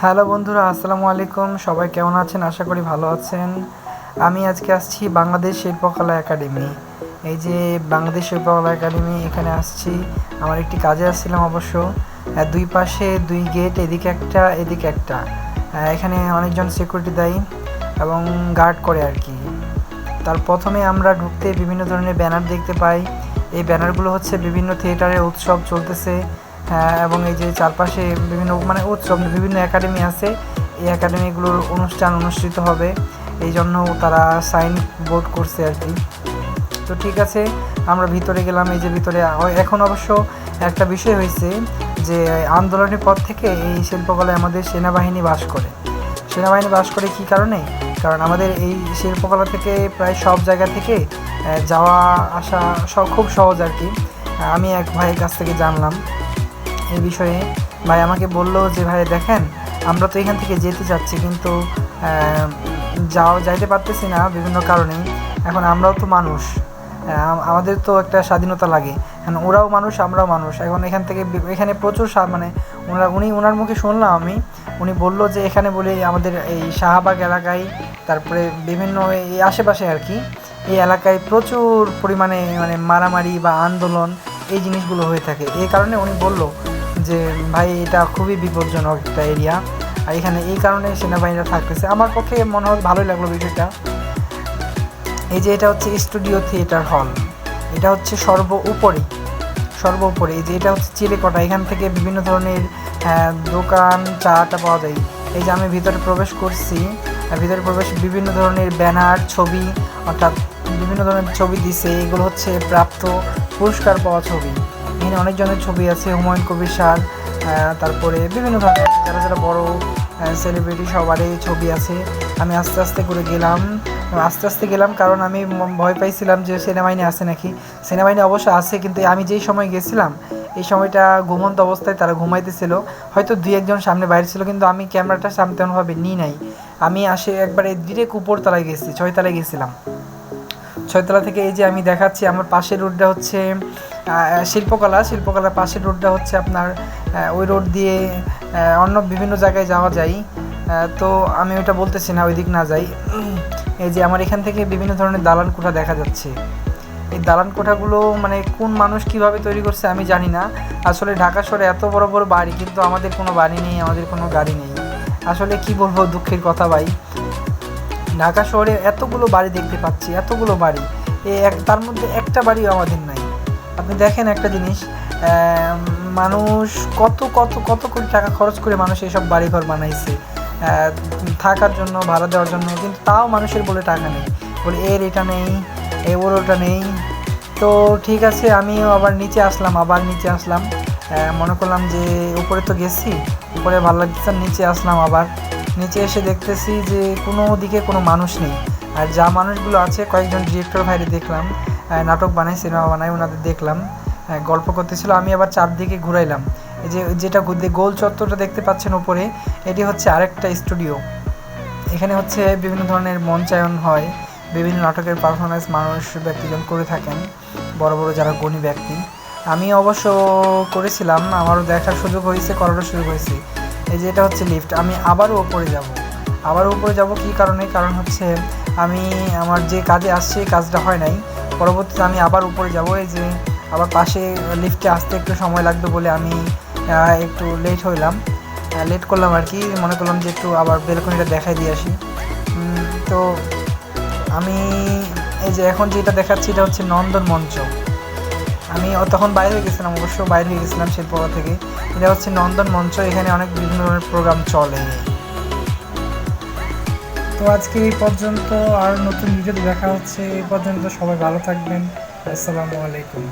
Hello বন্ধুরা, আসসালামু আলাইকুম। সবাই কেমন আছেন? আশা করি ভালো আছেন। আমি আজকে আসছি বাংলাদেশ শিল্পকলা একাডেমি। এই যে বাংলাদেশ শিল্পকলা একাডেমি, এখানে আসছি। আমার একটি কাজে আসছিলাম অবশ্য। দুই পাশে দুই গেট, এদিকে একটা এদিকে একটা। এখানে অনেকজন সিকিউরিটি দেয় এবং গার্ড করে আর কি। তার প্রথমে আমরা ঢুকতে বিভিন্ন ধরনের ব্যানার দেখতে পাই। এই ব্যানারগুলো হচ্ছে বিভিন্ন থিয়েটারের উৎসব চলতেছে। এবং এই যে চারপাশে বিভিন্ন মানে উৎসব, বিভিন্ন একাডেমি আছে। এই একাডেমিগুলোর অনুষ্ঠান অনুষ্ঠিত হবে। এই জন্য তারা সাইন বোর্ড করছে আর কি। তো ঠিক আছে, আমরা ভিতরে গেলাম। এই যে ভিতরে, এখন অবশ্য একটা বিষয় হয়েছে যে, আন্দোলনের পর থেকে এই শিল্পকলায় আমাদের সেনাবাহিনী বাস করে। সেনাবাহিনী বাস করে কি কারণে? কারণ আমাদের এই শিল্পকলা থেকে প্রায় সব জায়গা থেকে যাওয়া আসা সব খুব সহজ আর কি। আমি এক ভাইয়ের কাছ থেকে জানলাম। এই বিষয়ে। ভাই আমাকে বলল যে, ভাই দেখেন, আমরা তো এখান থেকে যেতে চাচ্ছি, কিন্তু যাও, যাইতে পারতেছি না বিভিন্ন কারণে। এখন আমরাও তো মানুষ। আমাদের তো একটা স্বাধীনতা লাগে। এখন ওরাও মানুষ, আমরাও মানুষ। এখন এখান থেকে এখানে প্রচুর মানে ওনারা, উনি ওনার মুখে শুনলাম আমি। উনি বলল যে, এখানে বলে আমাদের এই শাহবাগ এলাকায়, তারপরে বিভিন্ন এই আশেপাশে আর কি, এই এলাকায় প্রচুর পরিমাণে মানে মারামারি বা আন্দোলন, এই জিনিসগুলো হয়ে থাকে। এই কারণে উনি বলল যে ভাই এটা খুবই বিপজ্জনক একটা এরিয়া আর এখানে এই কারণে সেনাবাহিনীরা থাকতেছে। আমার পক্ষে মনে হয় ভালোই লাগল বিষয়টা। এই যে এটা হচ্ছে স্টুডিও থিয়েটার হল এটা হচ্ছে সর্ব উপরে সর্ব উপরে। এই যে এটা হচ্ছে চিলেকটা এখান থেকে বিভিন্ন ধরনের আহ, দোকান চাটা পাওয়া যায়। এই যে আমি ভিতরে প্রবেশ করছি। ভিতরে প্রবেশ বিভিন্ন ধরনের ব্যানার ছবি অর্থাৎ বিভিন্ন ধরনের ছবি দিছে। এগুলো হচ্ছে প্রাপ্ত পুরস্কার পাওয়া ছবি। এখানে অনেকজনের ছবি আছে হুমায়ুন কবির আহ, তারপরে বিভিন্ন ধরনের যারা যারা বড় সেলিব্রিটি সবারই ছবি আছে। আমি আস্তে আস্তে করে গেলাম। আস্তে আস্তে গেলাম কারণ আমি ভয় পাইছিলাম যে সেনাবাহিনী আছে নাকি। সেনাবাহিনী অবশ্য আছে কিন্তু আমি যেই সময় গেছিলাম এই সময়টা ঘুমন্ত অবস্থায় তারা ঘুমাইতেছিল। হয়তো দুই একজন সামনে বাইরে ছিল কিন্তু আমি ক্যামেরাটা সামনে তেমনভাবে নিই নাই। আমি আসে একবারে ডিরেক্ট উপরতলায় গেছি ছয়তলায় গেছিলাম। ছয়তলা থেকে এই যে আমি দেখাচ্ছি আমার পাশের রোডটা হচ্ছে শিল্পকলা, শিল্পকলার পাশের রোডটা হচ্ছে আপনার ওই রোড দিয়ে অন্য বিভিন্ন জায়গায় যাওয়া যায়। তো আমি ওইটা বলতেছি না ওই দিক না যাই। এই যে আমার এখান থেকে বিভিন্ন ধরনের দালান কোঠা দেখা যাচ্ছে। এই দালান কোঠাগুলো মানে কোন মানুষ কীভাবে তৈরি করছে আমি জানি না। আসলে ঢাকা শহরে এত বড় বড় বাড়ি, কিন্তু আমাদের কোনো বাড়ি নেই, আমাদের কোনো গাড়ি নেই। আসলে কি বলব দুঃখের কথা ভাই। ঢাকা শহরে এতগুলো বাড়ি দেখতে পাচ্ছি, এতগুলো বাড়ি। এই এক, তার মধ্যে একটা বাড়িও আমাদের নাই। আপনি দেখেন একটা জিনিস মানুষ কত কত কত কোটি টাকা খরচ করে মানুষ এইসব বাড়িঘর বানাইছে। থাকার জন্য, ভাড়া দেওয়ার জন্য, কিন্তু তাও মানুষের বলে টাকা নেই। বলে, এর এটা নেই, এ ওর ওটা নেই। তো ঠিক আছে, আমিও আবার নিচে আসলাম, আবার নিচে আসলাম। মনে করলাম যে উপরে তো গেছি, উপরে ভালো লাগতেছে নিচে আসলাম আবার। নিচে এসে দেখতেছি যে কোনো দিকে কোনো মানুষ নেই। আর যা মানুষগুলো আছে, কয়েকজন ডিরেক্টর ভাইরে দেখলাম নাটক বানায় সিনেমা বানায় ওনাদের দেখলাম গল্প করতেছিল, আমি আবার চারদিকে ঘুরাইলাম। এই যে, যেটা গোল চত্বরটা দেখতে পাচ্ছেন ওপরে এটি হচ্ছে আরেকটা স্টুডিও। এখানে হচ্ছে বিভিন্ন ধরনের মঞ্চায়ন হয়, বিভিন্ন নাটকের পারফরমেন্স মানুষ, ব্যক্তিজন করে থাকেন, বড় বড় যারা গণী ব্যক্তি। আমি অবশ্য করেছিলাম, আমারও দেখার সুযোগ হয়েছে, করারও সুযোগ হয়েছে। এই যে, এটা হচ্ছে লিফট আমি আবারও ওপরে যাব। আবারও উপরে যাব কী কারণে? কারণ হচ্ছে আমি, আমার যে কাজে আসছে কাজটা হয় নাই। পরবর্তীতে আমি আবার উপরে যাব, এই যে আবার পাশে লিফটে আসতে একটু সময় লাগবে বলে আমি একটু লেট হইলাম। লেট করলাম আর কি, মনে করলাম যে একটু আবার বেলকনিটা দেখাই দিয়ে আসি। তো আমি, এই যে এখন যেটা দেখাচ্ছি এটা হচ্ছে নন্দন মঞ্চ। আমি তখন বাইরে হয়ে গেছিলাম, অবশ্য বাইরে হয়ে গেছিলাম শিল্পকলা থেকে। এটা হচ্ছে নন্দন মঞ্চ, এখানে অনেক বিভিন্ন ধরনের প্রোগ্রাম চলে। তো আজকে এই পর্যন্ত আর নতুন ভিডিওতে দেখা হচ্ছে। এই পর্যন্ত সবাই ভালো থাকবেন। আসসালামু আলাইকুম।